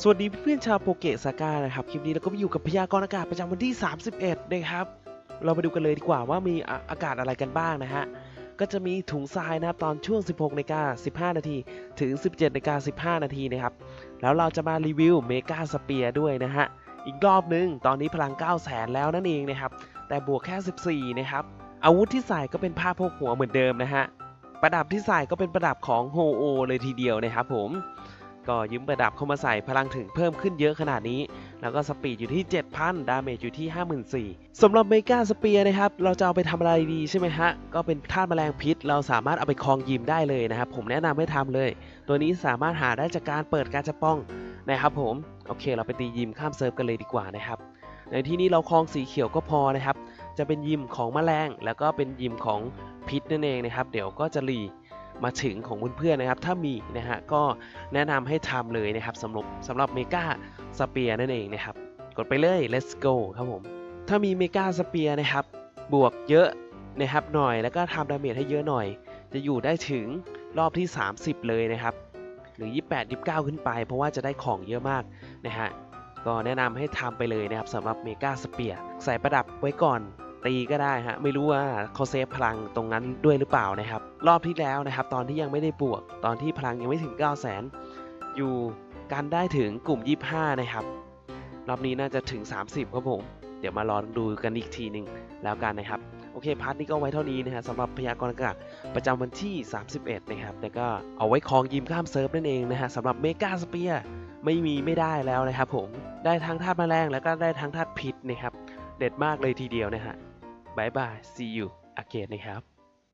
สวัสดีเพื่อนชาวโปเกะซากานะครับ คลิปนี้เราก็มาอยู่กับพยากรณ์อากาศประจำวันที่ 31 นะครับ เรามาดูกันเลยดีกว่าว่ามีออากาศอะไรกันบ้างนะฮะ ก็จะมีถุงทรายนะครับตอนช่วง 16นาฬิกา15 นาทีถึง 17นาฬิกา15 นาทีนะครับ แล้วเราจะมารีวิวเมกาสเปียร์ด้วยนะฮะ อีกรอบนึง ตอนนี้พลัง9 0 0แสนแล้วนั่นเองนะครับ แต่บวกแค่ 14 นะครับ อาวุธที่ใส่ก็เป็นผ้าโพกหัวเหมือนเดิมนะฮะ ประดับที่ใส่ก็เป็นประดับของโฮโอเลยทีเดียวนะครับผม ก็ยืมประดับเข้ามาใส่พลังถึงเพิ่มขึ้นเยอะขนาดนี้ แล้วก็สปีดอยู่ที่ 7,000 ดาเมจอยู่ที่ 54,000สำหรับเมกาสเปียนะครับ เราจะเอาไปทำอะไรดีใช่ไหมฮะ ก็เป็นธาตุแมลงพิษ เราสามารถเอาไปคลองยิมได้เลยนะครับ ผมแนะนำให้ทำเลย ตัวนี้สามารถหาได้จากการเปิดการจะป้องนะครับผม โอเค เราไปตียิมข้ามเซิร์ฟกันเลยดีกว่านะครับ ในที่นี้เราคลองสีเขียวก็พอนะครับ จะเป็นยิมของแมลง แล้วก็เป็นยิมของพิษนั่นเองนะครับ เดี๋ยวก็จะรี มาถึงของเพื่อนๆนะครับ ถ้ามีนะฮะก็แนะนำให้ทำเลยนะครับสำหรับสำหรับเมกาสเปียร์นั่นเองนะครับ กดไปเลย let's go ครับผม ถ้ามีเมกาสเปียร์นะครับ บวกเยอะนะครับหน่อยแล้วก็ทำดาเมจให้เยอะหน่อย จะอยู่ได้ถึงรอบที่ 30 เลยนะครับ หรือ 28 29 ขึ้นไป เพราะว่าจะได้ของเยอะมากนะฮะก็แนะนำให้ทำไปเลยนะครับสำหรับเมกาสเปียร์ใส่ประดับไว้ก่อน ตีก็ได้ฮะไม่รู้ว่าเขาเซฟพลังตรงนั้นด้วยหรือเปล่านะครับ รอบที่แล้วนะครับ ตอนที่ยังไม่ได้บวก ตอนที่พลังยังไม่ถึง 9 0 0 0 0อยู่กันได้ถึงกลุ่ม 25 นะครับ รอบนี้น่าจะถึง 30 ครับผม เดี๋ยวมารอดูกันอีกทีหนึ่งแล้วกันนะครับ โอเค พาร์ทนี้ก็ไว้เท่านี้นะฮะสำหรับพยากรณ์อากาศประจำวันที่ 31 นะครับ แล้วก็เอาไว้คลองยิมข้ามเซิร์ฟนั่นเองนะฮะสำหรับเมกาสเปียไม่มีไม่ได้แล้วนะครับผม ได้ทั้งธาตุแมลงแล้วก็ได้ทั้งธาตุพิษนะครับ เด็ดมากเลยทีเดียวนะฮะ บายบาย see you again นะครับ